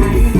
Bye.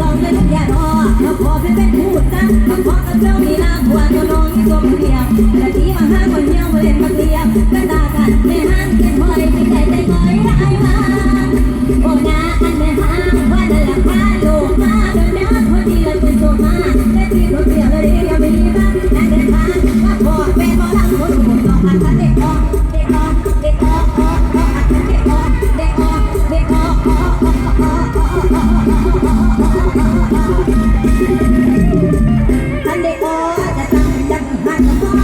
ลองเลยทุกอย่างอ้อมาขอเป็นเป็นพูดจ้ามาขอกับเจ้ามีนาหัวโยนน้องที่ตัวเพียงแต่ที่มาห้าคนเดียวเล่มาเตียงกระตากันไม่ห้า Bye.